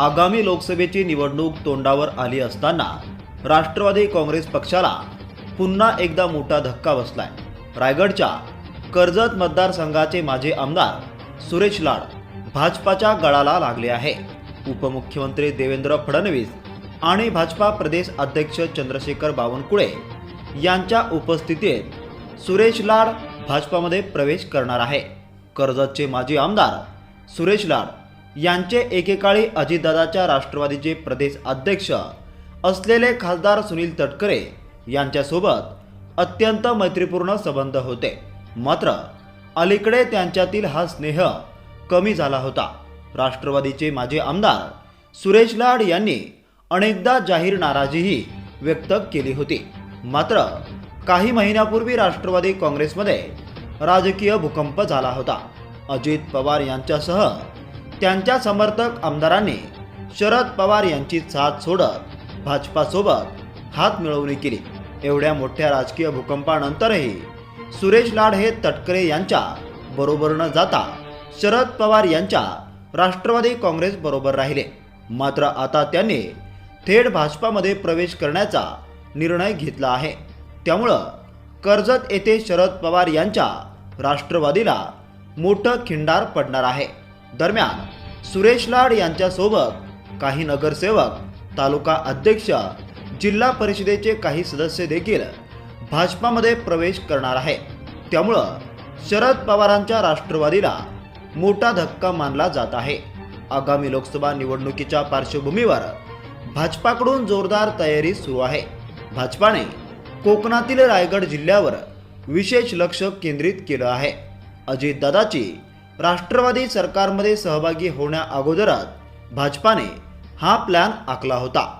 आगामी लोकसभेची निवडणूक तोंडावर आली असताना राष्ट्रवादी काँग्रेस पक्षाला पुन्हा एकदा मोठा धक्का बसलाय. रायगडच्या कर्जत मतदारसंघाचे माजी आमदार सुरेश लाड भाजपाच्या गळाला लागले आहे. उपमुख्यमंत्री देवेंद्र फडणवीस आणि भाजपा प्रदेश अध्यक्ष चंद्रशेखर बावनकुळे यांच्या उपस्थितीत सुरेश लाड भाजपामध्ये प्रवेश करणार आहे. कर्जतचे माजी आमदार सुरेश लाड यांचे एकेकाळी अजितदादाच्या राष्ट्रवादीचे प्रदेश अध्यक्ष असलेले खासदार सुनील तटकरे यांच्यासोबत अत्यंत मैत्रीपूर्ण संबंध होते. मात्र अलीकडे त्यांच्यातील हा स्नेह कमी झाला होता. राष्ट्रवादीचे माजी आमदार सुरेश लाड यांनी अनेकदा जाहीर नाराजीही व्यक्त केली होती. मात्र काही महिन्यापूर्वी राष्ट्रवादी काँग्रेसमध्ये राजकीय भूकंप झाला होता. अजित पवार यांच्यासह त्यांच्या समर्थक आमदारांनी शरद पवार यांची साथ सोडत भाजपासोबत हात मिळवणी केली. एवढ्या मोठ्या राजकीय भूकंपानंतरही सुरेश लाड हे तटकरे यांच्या बरोबर न जाता शरद पवार यांच्या राष्ट्रवादी काँग्रेस बरोबर राहिले. मात्र आता त्यांनी थेट भाजपामध्ये प्रवेश करण्याचा निर्णय घेतला आहे. त्यामुळं कर्जत येथे शरद पवार यांच्या राष्ट्रवादीला मोठं खिंडार पडणार आहे. दरम्यान सुरेश लाड यांच्यासोबत काही नगरसेवक तालुका अध्यक्ष जिल्हा परिषदेचे काही सदस्य देखील भाजपामध्ये प्रवेश करणार आहे त्यामुळं शरद पवारांच्या राष्ट्रवादीला मोठा धक्का मानला जात आहे. आगामी लोकसभा निवडणुकीच्या पार्श्वभूमीवर भाजपाकडून जोरदार तयारी सुरू आहे. भाजपाने कोकणातील रायगड जिल्ह्यावर विशेष लक्ष केंद्रित केलं आहे. अजितदादाची राष्ट्रवादी सरकारमध्ये सहभागी होण्या अगोदरच भाजपाने हा प्लॅन आखला होता.